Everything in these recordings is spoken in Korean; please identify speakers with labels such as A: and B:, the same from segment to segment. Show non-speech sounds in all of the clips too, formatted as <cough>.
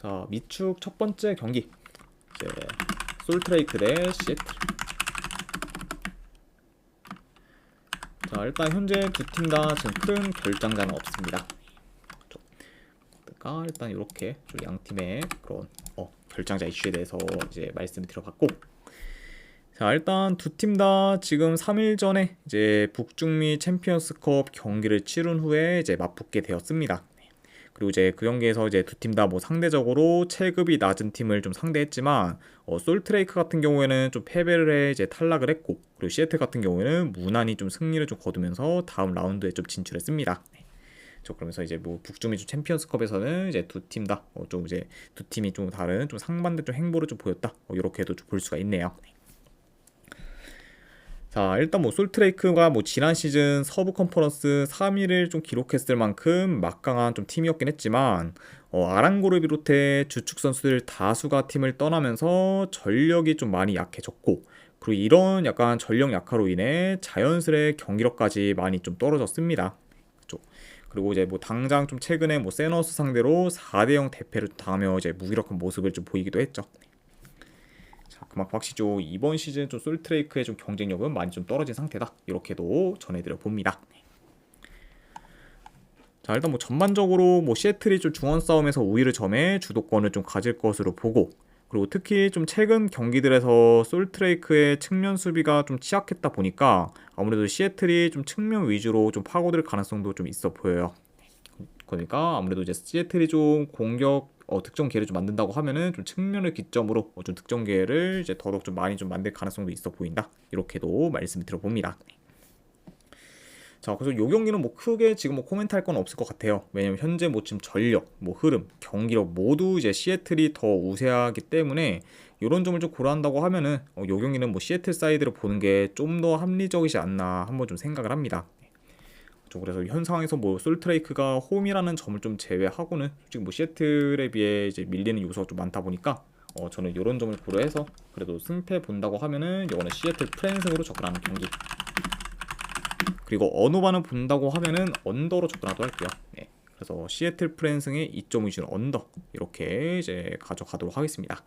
A: 자 미축 첫 번째 경기 이제 솔트레이크 대 시애틀. 자 일단 현재 두 팀 다 지금 큰 결장자는 없습니다. 그러니까 일단 이렇게 양 팀의 그런 어, 결장자 이슈에 대해서 이제 말씀을 드려봤고 자 일단 두 팀 다 지금 3일 전에 이제 북중미 챔피언스컵 경기를 치른 후에 이제 맞붙게 되었습니다. 그리고 이제 그 경기에서 이제 두 팀 다 뭐 상대적으로 체급이 낮은 팀을 좀 상대했지만 어, 솔트레이크 같은 경우에는 좀 패배를 해 이제 탈락을 했고 그리고 시애틀 같은 경우에는 무난히 좀 승리를 좀 거두면서 다음 라운드에 좀 진출했습니다. 저 그러면서 이제 뭐 북중미 주 챔피언스컵에서는 이제 두 팀 다 좀 이제 두 팀이 좀 다른 좀 상반된 좀 행보를 좀 보였다. 어, 이렇게도 좀 볼 수가 있네요. 자 일단 뭐 솔트레이크가 뭐 지난 시즌 서부 컨퍼런스 3위를 좀 기록했을 만큼 막강한 좀 팀이었긴 했지만 어, 아랑고를 비롯해 주축 선수들 다수가 팀을 떠나면서 전력이 좀 많이 약해졌고 그리고 이런 약간 전력 약화로 인해 자연스레 경기력까지 많이 좀 떨어졌습니다. 그리고 이제 뭐 당장 좀 최근에 뭐 세너스 상대로 4대0 대패를 당하며 이제 무기력한 모습을 좀 보이기도 했죠. 그만큼 확실히 좀 이번 시즌 좀 솔트레이크의 좀 경쟁력은 많이 좀 떨어진 상태다. 이렇게도 전해드려 봅니다. 자 일단 뭐 전반적으로 뭐 시애틀이 좀 중원 싸움에서 우위를 점해 주도권을 좀 가질 것으로 보고 그리고 특히 좀 최근 경기들에서 솔트레이크의 측면 수비가 좀 취약했다 보니까 아무래도 시애틀이 좀 측면 위주로 좀 파고들 가능성도 좀 있어 보여요. 그러니까 아무래도 이제 시애틀이 좀 공격 어, 득점 기회를 좀 만든다고 하면은 좀 측면을 기점으로 어, 좀 득점 기회를 이제 더더욱 좀 많이 좀 만들 가능성도 있어 보인다. 이렇게도 말씀을 드려봅니다. 자, 그래서 요 경기는 뭐 크게 지금 뭐 코멘트 할 건 없을 것 같아요. 왜냐면 현재 뭐 지금 전력, 뭐 흐름, 경기력 모두 이제 시애틀이 더 우세하기 때문에 이런 점을 좀 고려한다고 하면은 어, 요 경기는 뭐 시애틀 사이드를 보는 게 좀 더 합리적이지 않나 한번 좀 생각을 합니다. 그래서 현 상황에서 뭐 솔트레이크가 홈이라는 점을 좀 제외하고는 지금 뭐 시애틀에 비해 이제 밀리는 요소가 좀 많다 보니까 어 저는 이런 점을 고려해서 그래도 승패 본다고 하면은 이거는 시애틀 프랜승으로 접근하는 경기 그리고 언어반을 본다고 하면은 언더로 접근하도록 할게요. 네. 그래서 시애틀 프랜승의 2.5준 언더 이렇게 이제 가져가도록 하겠습니다.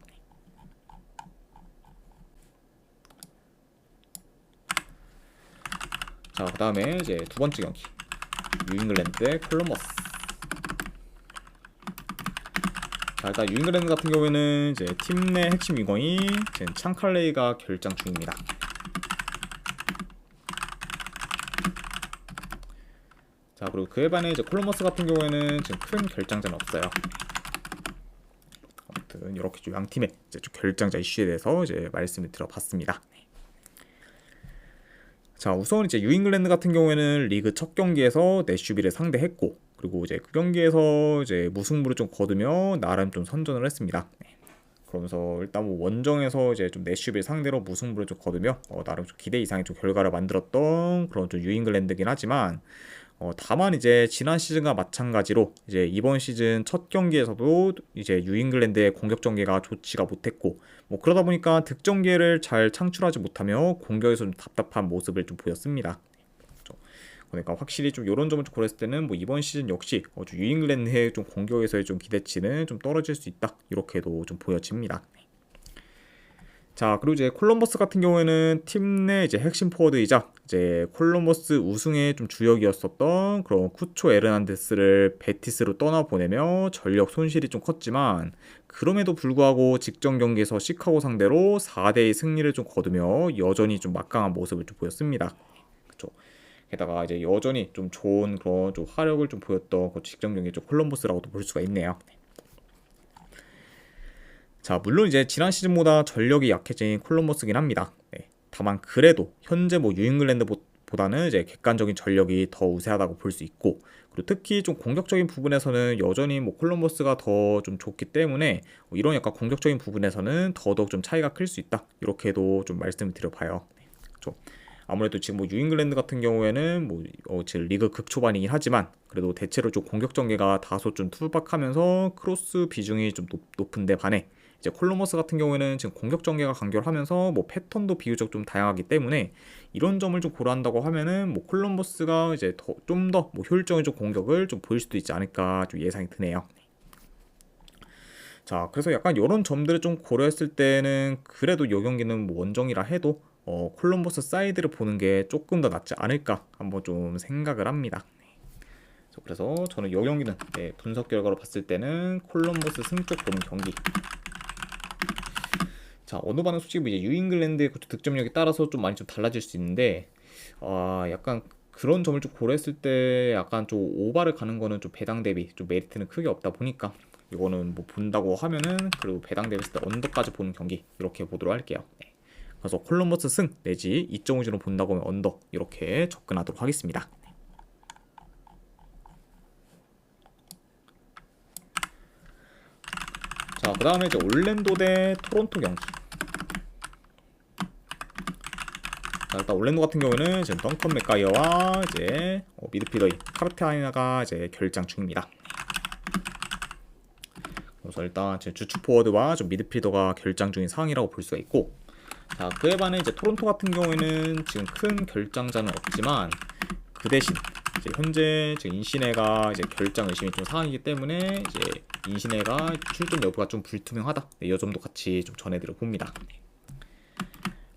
A: 자, 그 다음에 이제 두 번째 경기. 뉴잉글랜드의 콜럼버스. 자, 일단 뉴잉글랜드 같은 경우에는 이제 팀 내 핵심 유공이 지금 창칼레이가 결장 중입니다. 자, 그리고 그에 반해 이제 콜럼버스 같은 경우에는 지금 큰 결장자는 없어요. 아무튼 이렇게 양 팀의 이제 좀 결장자 이슈에 대해서 이제 말씀을 드려봤습니다. 자 우선 이제 유잉글랜드 같은 경우에는 리그 첫 경기에서 내슈비를 상대했고 그리고 이제 그 경기에서 이제 무승부를 좀 거두며 나름 좀 선전을 했습니다. 네. 그러면서 일단 뭐 원정에서 이제 좀 내슈비를 상대로 무승부를 좀 거두며 어, 나름 좀 기대 이상의 좀 결과를 만들었던 그런 좀 유잉글랜드긴 하지만 어, 다만 이제 지난 시즌과 마찬가지로 이제 이번 시즌 첫 경기에서도 이제 유잉글랜드의 공격 전개가 좋지가 못했고 뭐 그러다 보니까 득점 기회를 잘 창출하지 못하며 공격에서 좀 답답한 모습을 좀 보였습니다. 그러니까 확실히 좀 이런 점을 좀 고렸을 때는 뭐 이번 시즌 역시 어, 좀 유잉글랜드의 좀 공격에서의 좀 기대치는 좀 떨어질 수 있다 이렇게도 좀 보여집니다. 자 그리고 이제 콜럼버스 같은 경우에는 팀 내 이제 핵심 포워드이자 이제 콜럼버스 우승의 좀 주역이었었던 그런 쿠초 에르난데스를 베티스로 떠나 보내며 전력 손실이 좀 컸지만 그럼에도 불구하고 직전 경기에서 시카고 상대로 4대2 승리를 좀 거두며 여전히 좀 막강한 모습을 좀 보였습니다. 그렇죠. 게다가 이제 여전히 좀 좋은 그런 좀 화력을 좀 보였던 그 직전 경기 좀 콜럼버스라고도 볼 수가 있네요. 자, 물론 이제 지난 시즌보다 전력이 약해진 콜럼버스긴 합니다. 네. 다만 그래도 현재 뭐 유잉글랜드보다는 이제 객관적인 전력이 더 우세하다고 볼 수 있고 그리고 특히 좀 공격적인 부분에서는 여전히 뭐 콜럼버스가 더 좀 좋기 때문에 뭐 이런 약간 공격적인 부분에서는 더더욱 좀 차이가 클 수 있다 이렇게도 좀 말씀을 드려봐요. 그렇죠. 아무래도 지금 뭐 유잉글랜드 같은 경우에는 뭐 어, 지금 리그 극초반이긴 하지만 그래도 대체로 좀 공격 전개가 다소 좀 투박하면서 크로스 비중이 좀 높, 높은데 반해 이제 콜로머스 같은 경우에는 지금 공격 전개가 간결하면서 뭐 패턴도 비교적 좀 다양하기 때문에 이런 점을 좀 고려한다고 하면은 뭐 콜럼버스가 이제 좀 더 뭐 효율적인 좀 공격을 좀 보일 수도 있지 않을까 좀 예상이 드네요. 자, 그래서 약간 이런 점들을 좀 고려했을 때는 그래도 요 경기는 뭐 원정이라 해도 어, 콜럼버스 사이드를 보는 게 조금 더 낫지 않을까 한번 좀 생각을 합니다. 자, 그래서 저는 요 경기는 네, 분석 결과로 봤을 때는 콜럼버스 승쪽 보는 경기. 자, 어느 반은 솔직히 뭐 이제 유잉글랜드의 그 득점력에 따라서 좀 많이 좀 달라질 수 있는데, 아, 약간 그런 점을 좀 고려했을 때 약간 좀 오바를 가는 거는 좀 배당 대비 좀 메리트는 크게 없다 보니까 이거는 뭐 본다고 하면은 그리고 배당 대비 했을 때 언더까지 보는 경기 이렇게 보도록 할게요. 네. 그래서 콜럼버스 승 내지 2.5진로 본다고 하면 언더 이렇게 접근하도록 하겠습니다. 자, 그 다음에 이제 올랜도 대 토론토 경기. 자, 일단 올랜도 같은 경우는 지금 덩컨 맥가이어와 이제 어, 미드필더인 카르테아이나가 이제 결장 중입니다. 그래서 일단 제 주축 포워드와 좀 미드필더가 결장 중인 상황이라고 볼 수가 있고, 자 그에 반해 이제 토론토 같은 경우에는 지금 큰 결장자는 없지만 그 대신 이제 현재 지금 인신해가 이제 결장 의심이 좀 상황이기 때문에 이제 인신해가 출전 여부가 좀 불투명하다. 네, 이 점도 같이 좀 전해드려 봅니다.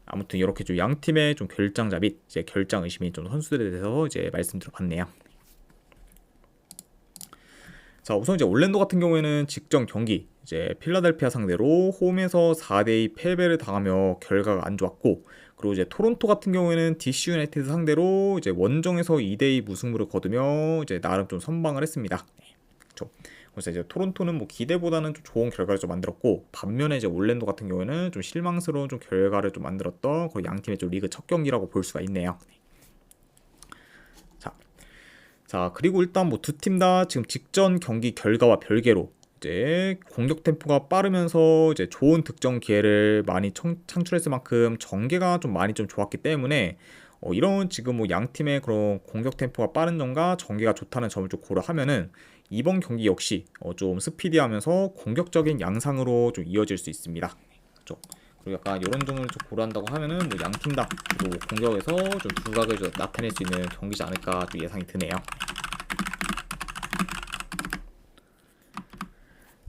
A: 아무튼 이렇게 좀 양 팀의 좀 결장자 및 이제 결장 의심이 좀 선수들에 대해서 이제 말씀드려봤네요. 자 우선 이제 올랜도 같은 경우에는 직전 경기 이제 필라델피아 상대로 홈에서 4대2 패배를 당하며 결과가 안 좋았고 그리고 이제 토론토 같은 경우에는 DC 유나이티드 상대로 이제 원정에서 2대2 무승부를 거두며 이제 나름 좀 선방을 했습니다. 네, 그렇죠. 그래서 이제 토론토는 뭐 기대보다는 좀 좋은 결과를 좀 만들었고 반면에 이제 올랜도 같은 경우에는 좀 실망스러운 좀 결과를 좀 만들었던 그양 팀의 좀 리그 첫 경기라고 볼 수가 있네요. 자, 자 그리고 일단 뭐 두 팀 다 지금 직전 경기 결과와 별개로 이제 공격 템포가 빠르면서 이제 좋은 득점 기회를 많이 청, 창출했을 만큼 전개가 좀 많이 좀 좋았기 때문에 어, 이런 지금 뭐 양 팀의 그런 공격 템포가 빠른 점과 전개가 좋다는 점을 좀 고려하면은 이번 경기 역시 어, 좀 스피디하면서 공격적인 양상으로 좀 이어질 수 있습니다. 그렇죠? 그리고 약간 이런 점을 좀 고려한다고 하면은 뭐 양팀 다 공격에서 좀 두각을 좀 나타낼 수 있는 경기지 않을까 좀 예상이 드네요.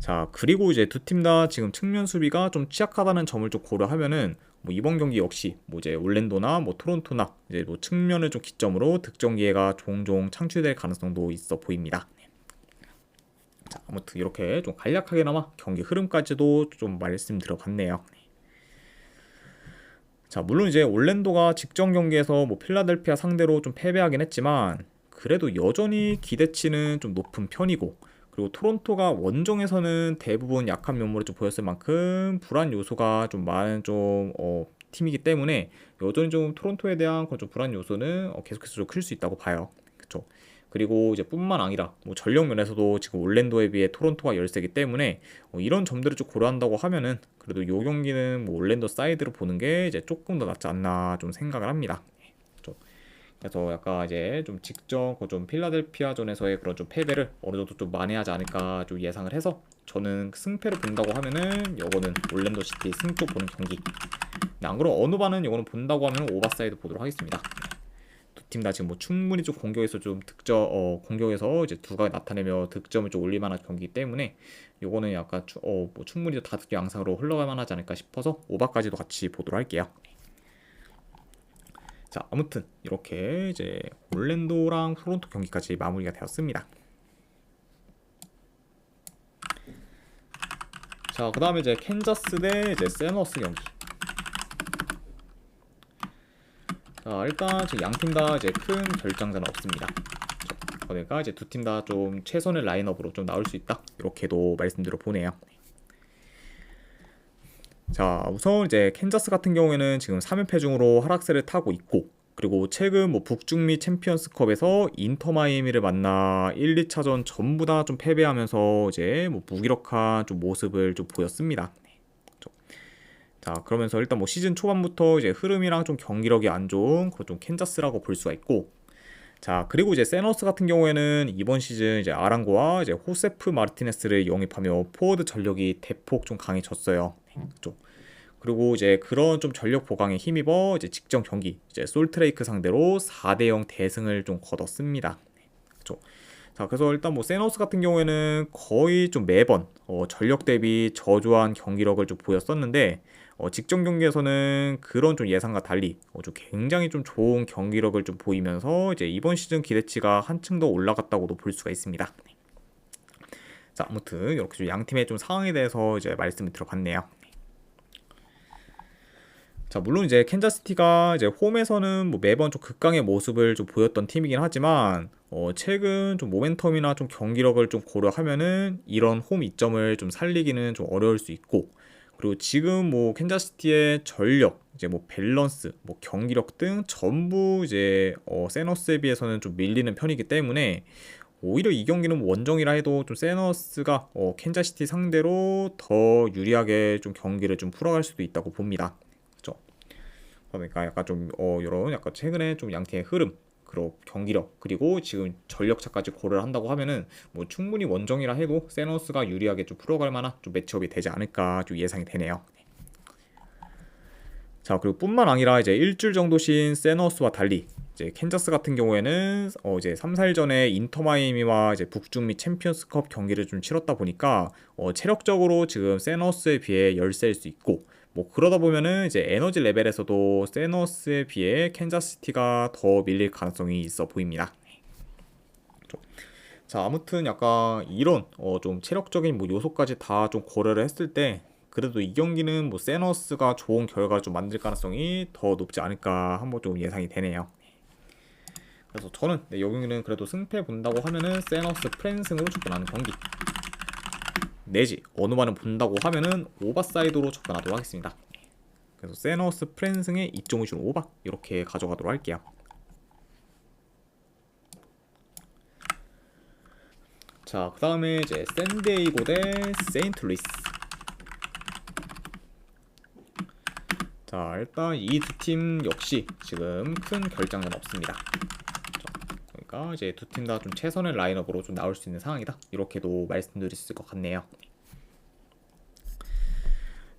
A: 자 그리고 이제 두 팀 다 지금 측면 수비가 좀 취약하다는 점을 좀 고려하면은 뭐 이번 경기 역시 뭐 이제 올랜도나 뭐 토론토나 이제 뭐 측면을 좀 기점으로 득점 기회가 종종 창출될 가능성도 있어 보입니다. 자 아무튼 이렇게 좀 간략하게나마 경기 흐름까지도 좀 말씀드려봤네요. 자 물론 이제 올랜도가 직전 경기에서 뭐 필라델피아 상대로 좀 패배하긴 했지만 그래도 여전히 기대치는 좀 높은 편이고 그리고 토론토가 원정에서는 대부분 약한 면모를 좀 보였을 만큼 불안 요소가 좀 많은 좀 어, 팀이기 때문에 여전히 좀 토론토에 대한 그런 좀 불안 요소는 어, 계속해서 좀 클 수 있다고 봐요. 그렇죠. 그리고 이제 뿐만 아니라 뭐 전력 면에서도 지금 올랜도에 비해 토론토가 열세기 때문에 어, 이런 점들을 좀 고려한다고 하면은 그래도 요 경기는 뭐 올랜도 사이드로 보는 게 이제 조금 더 낫지 않나 좀 생각을 합니다. 그래서 약간 이제 좀 직접 그좀 필라델피아전에서의 그런 좀 패배를 어느 정도 좀 만회하지 않을까 좀 예상을 해서 저는 승패를 본다고 하면은 요거는 올랜도 시티 승쪽 보는 경기. 안 그럼 어느 반은 요거는 본다고 하면 오버사이드 보도록 하겠습니다. 두 팀 다 지금 뭐 충분히 좀 공격에서 좀 득점 어 공격에서 이제 두가 나타내며 득점을 좀 올릴 만한 경기이기 때문에 요거는 약간 어뭐 충분히 다 득점 양상으로 흘러갈 만하지 않을까 싶어서 오버까지도 같이 보도록 할게요. 자, 아무튼 이렇게 이제 올랜도랑 토론토 경기까지 마무리가 되었습니다. 자, 그 다음에 이제 캔자스 대 이제 세너스 경기. 자, 일단 지금 양팀 다 이제 큰 결정자는 없습니다. 그러니까 이제 두 팀 다 좀 최선의 라인업으로 좀 나올 수 있다. 이렇게도 말씀드려 보네요. 자, 우선 이제 캔자스 같은 경우에는 지금 3연패 중으로 하락세를 타고 있고 그리고 최근 뭐 북중미 챔피언스컵에서 인터 마이애미를 만나 1, 2차전 전부 다 좀 패배하면서 이제 뭐 무기력한 좀 모습을 좀 보였습니다. 네, 그렇죠. 자, 그러면서 일단 뭐 시즌 초반부터 이제 흐름이랑 좀 경기력이 안 좋은 그런 좀 캔자스라고 볼 수가 있고 자, 그리고 이제 세너스 같은 경우에는 이번 시즌 이제 아랑고와 이제 호세프 마르티네스를 영입하며 포워드 전력이 대폭 좀 강해졌어요. 그죠? 그리고 이제 그런 좀 전력 보강에 힘입어 이제 직전 경기 이제 솔트레이크 상대로 4대 0 대승을 좀 거뒀습니다. 그죠? 자, 그래서 일단 뭐 세너스 같은 경우에는 거의 좀 매번 어, 전력 대비 저조한 경기력을 좀 보였었는데 어, 직전 경기에서는 그런 좀 예상과 달리 어, 좀 굉장히 좀 좋은 경기력을 좀 보이면서 이제 이번 시즌 기대치가 한층 더 올라갔다고도 볼 수가 있습니다. 자, 아무튼 이렇게 좀 양 팀의 좀 상황에 대해서 이제 말씀을 들어봤네요. 자, 물론 이제 캔자스티가 이제 홈에서는 뭐 매번 좀 극강의 모습을 좀 보였던 팀이긴 하지만 어, 최근 좀 모멘텀이나 좀 경기력을 좀 고려하면은 이런 홈 이점을 좀 살리기는 좀 어려울 수 있고 그리고 지금 뭐 캔자시티의 전력, 이제 뭐 밸런스, 뭐 경기력 등 전부 이제 어 세너스에 비해서는 좀 밀리는 편이기 때문에 오히려 이 경기는 뭐 원정이라 해도 좀 세너스가 어 캔자시티 상대로 더 유리하게 좀 경기를 좀 풀어갈 수도 있다고 봅니다. 그렇죠? 그러니까 약간 좀 어 이런 약간 최근에 좀 양팀의 흐름 그리고 경기력 그리고 지금 전력차까지 고려를 한다고 하면은 뭐 충분히 원정이라 해도 세너스가 유리하게 좀 풀어갈 만한 좀 매치업이 되지 않을까 좀 예상이 되네요. 자 그리고 뿐만 아니라 이제 일주일 정도 쉰 세너스와 달리 이제 캔자스 같은 경우에는 어 이제 3, 4일 전에 인터 마이미와 이제 북중미 챔피언스컵 경기를 좀 치렀다 보니까 어 체력적으로 지금 세너스에 비해 열세일 수 있고 뭐 그러다 보면은 이제 에너지 레벨에서도 세너스에 비해 캔자스시티가 더 밀릴 가능성이 있어 보입니다. 자 아무튼 약간 이런 어 좀 체력적인 뭐 요소까지 다 좀 고려를 했을 때 그래도 이 경기는 뭐 세너스가 좋은 결과를 좀 만들 가능성이 더 높지 않을까 한번 좀 예상이 되네요. 그래서 저는 네, 이 경기는 그래도 승패 본다고 하면은 세너스 프랜승으로 접근하는 경기. 내지 어느 말은 본다고 하면은 오버사이드로 접근하도록 하겠습니다. 그래서 세너스 프랜승의 2.5줄 오바 이렇게 가져가도록 할게요. 자, 그 다음에 이제 샌디에이고 대 세인트루이스. 자, 일단 이 두 팀 역시 지금 큰 결장은 없습니다. 그러니까 이제 두 팀 다 좀 최선의 라인업으로 좀 나올 수 있는 상황이다. 이렇게도 말씀드릴 수 있을 것 같네요.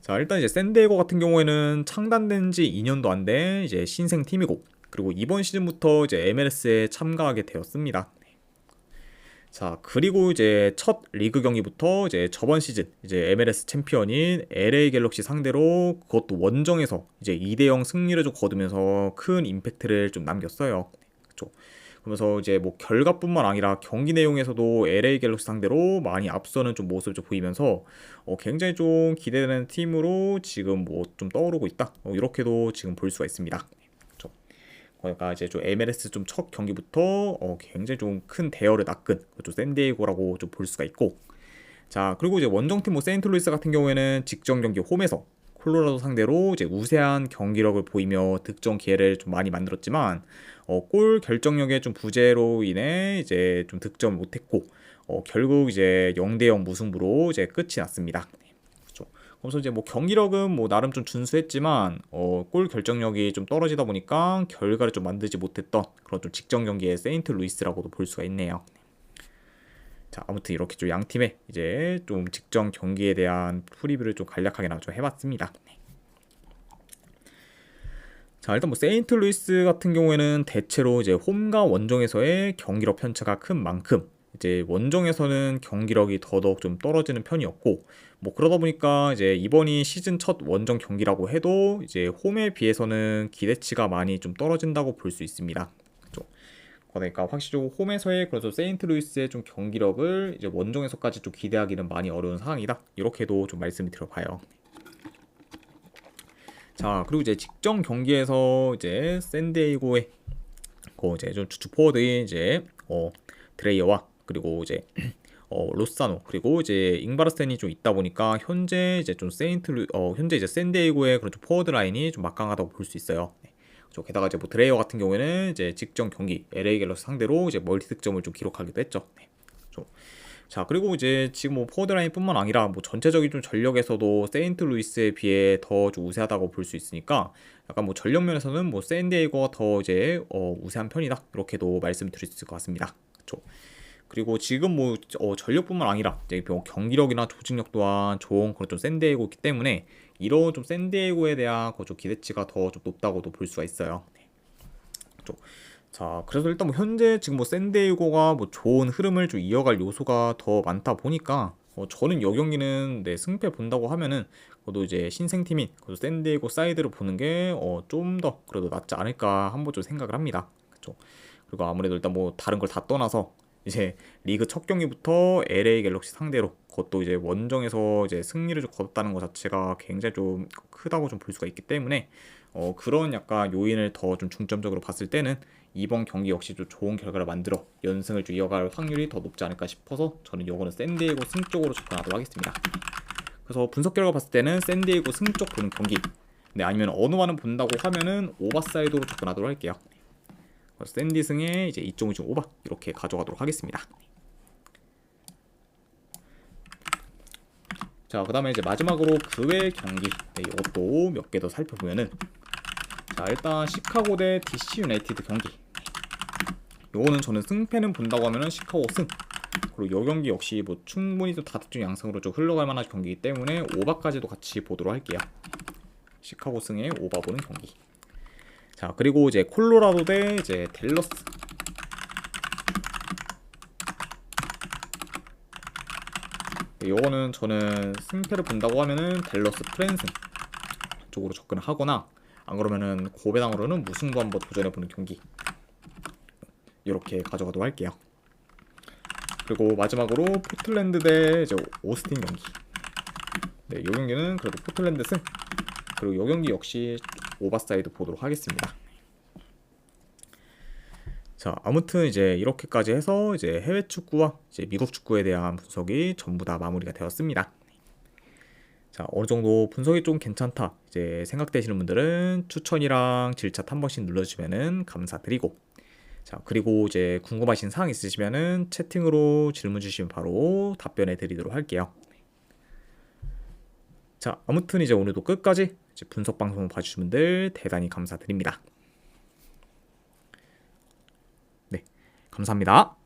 A: 자, 일단 이제 샌디에고 같은 경우에는 창단된 지 2년도 안 된 이제 신생 팀이고 그리고 이번 시즌부터 이제 MLS에 참가하게 되었습니다. 자, 그리고 이제 첫 리그 경기부터 이제 저번 시즌 이제 MLS 챔피언인 LA 갤럭시 상대로 그것도 원정에서 이제 2대 0 승리를 좀 거두면서 큰 임팩트를 좀 남겼어요. 그렇죠. 그러면서 이제 뭐 결과뿐만 아니라 경기 내용에서도 LA 갤럭시 상대로 많이 앞서는 좀 모습을 좀 보이면서 어 굉장히 좀 기대되는 팀으로 지금 뭐 좀 떠오르고 있다. 어 이렇게도 지금 볼 수가 있습니다. 그러니까 이제 좀 MLS 좀 첫 경기부터 어 굉장히 좀 큰 대열을 낚은 좀 샌디에이고라고 좀 볼 수가 있고 자 그리고 이제 원정팀 뭐 세인트루이스 같은 경우에는 직전 경기 홈에서 콜로라도 상대로 이제 우세한 경기력을 보이며 득점 기회를 좀 많이 만들었지만 어, 골 결정력의 좀 부재로 인해 이제 좀 득점 못했고 어, 결국 이제 0대0 무승부로 이제 끝이 났습니다. 그렇죠. 그래서 이제 뭐 경기력은 뭐 나름 좀 준수했지만 어, 골 결정력이 좀 떨어지다 보니까 결과를 좀 만들지 못했던 그런 좀 직전 경기의 세인트 루이스라고도 볼 수가 있네요. 자 아무튼 이렇게 좀 양 팀의 이제 좀 직전 경기에 대한 프리뷰를 좀 간략하게 좀 해봤습니다. 자 일단 뭐 세인트 루이스 같은 경우에는 대체로 이제 홈과 원정에서의 경기력 편차가 큰 만큼 이제 원정에서는 경기력이 더더욱 좀 떨어지는 편이었고 뭐 그러다 보니까 이제 이번이 시즌 첫 원정 경기라고 해도 이제 홈에 비해서는 기대치가 많이 좀 떨어진다고 볼 수 있습니다. 그러니까 확실히 홈에서의 그래서 세인트 루이스의 좀 경기력을 이제 원정에서까지 좀 기대하기는 많이 어려운 상황이다. 이렇게도 좀 말씀을 드려봐요. 자 그리고 이제 직전 경기에서 이제 샌디에이고의 그 이제 좀 주축 포워드인 이제 어 드레이어와 그리고 이제 <clears throat> 어 로사노 그리고 이제 잉바르스텐이 좀 있다 보니까 현재 이제 좀 세인트 어 현재 이제 샌디에이고의 그런 좀 포워드 라인이 좀 막강하다고 볼 수 있어요. 네. 게다가 이제 뭐 드레이어 같은 경우에는 이제 직전 경기 LA 갤러스 상대로 이제 멀티 득점을 좀 기록하기도 했죠. 네. 자 그리고 이제 지금 뭐 포워드 라인뿐만 아니라 뭐 전체적인 좀 전력에서도 세인트 루이스에 비해 더 좀 우세하다고 볼 수 있으니까 약간 뭐 전력 면에서는 뭐 샌디에이고가 더 이제 어, 우세한 편이다 이렇게도 말씀드릴 수 있을 것 같습니다. 그렇죠. 그리고 지금 뭐 어, 전력뿐만 아니라 이제 뭐 경기력이나 조직력 또한 좋은 그런 좀 샌디에이고이기 때문에 이런 좀 샌디에이고에 대한 그좀 기대치가 더 좀 높다고도 볼 수가 있어요. 네. 자, 그래서 일단 뭐 현재 지금 뭐 샌디에이고가 뭐 좋은 흐름을 좀 이어갈 요소가 더 많다 보니까 어, 저는 여 경기는 네, 승패 본다고 하면은 그래도 이제 신생팀인 그래도 샌디에이고 사이드를 보는 게 어, 좀더 그래도 낫지 않을까 한번 좀 생각을 합니다. 그렇죠. 그리고 아무래도 일단 뭐 다른 걸 다 떠나서 이제 리그 첫 경기부터 LA 갤럭시 상대로 그것도 이제 원정에서 이제 승리를 좀 거뒀다는 것 자체가 굉장히 좀 크다고 좀 볼 수가 있기 때문에 어, 그런 약간 요인을 더 좀 중점적으로 봤을 때는 이번 경기 역시 좀 좋은 결과를 만들어 연승을 좀 이어갈 확률이 더 높지 않을까 싶어서 저는 요거는 샌디에고 승 쪽으로 접근하도록 하겠습니다. 그래서 분석 결과 봤을 때는 샌디에고 승 쪽 보는 경기. 네, 아니면 어느 와는 본다고 하면은 오버사이드로 접근하도록 할게요. 그래서 샌디 승에 이제 2.5중 오버 이렇게 가져가도록 하겠습니다. 자, 그 다음에 이제 마지막으로 그 외 경기 네, 이것도 몇 개 더 살펴보면은 자, 일단 시카고 대 DC 유나이티드 경기. 요거는 저는 승패는 본다고 하면은 시카고 승. 그리고 요 경기 역시 뭐 충분히 좀 다득점 양상으로 좀 흘러갈 만한 경기이기 때문에 오바까지도 같이 보도록 할게요. 시카고 승의 오바 보는 경기. 자 그리고 이제 콜로라도 대 이제 델러스. 요거는 저는 승패를 본다고 하면은 델러스 프랜슨 쪽으로 접근을 하거나 안 그러면은 고배당으로는 무승부 한번 도전해 보는 경기 이렇게 가져가도록 할게요. 그리고 마지막으로 포틀랜드 대 이제 오스틴 경기. 네, 이 경기는 그래도 포틀랜드 승. 그리고 이 경기 역시 오버사이드 보도록 하겠습니다. 자, 아무튼 이제 이렇게까지 해서 이제 해외 축구와 이제 미국 축구에 대한 분석이 전부 다 마무리가 되었습니다. 자, 어느 정도 분석이 좀 괜찮다. 이제 생각되시는 분들은 추천이랑 질차 한 번씩 눌러주시면은 감사드리고. 자, 그리고 이제 궁금하신 사항 있으시면은 채팅으로 질문 주시면 바로 답변해 드리도록 할게요. 자, 아무튼 이제 오늘도 끝까지 분석 방송을 봐주신 분들 대단히 감사드립니다. 네, 감사합니다.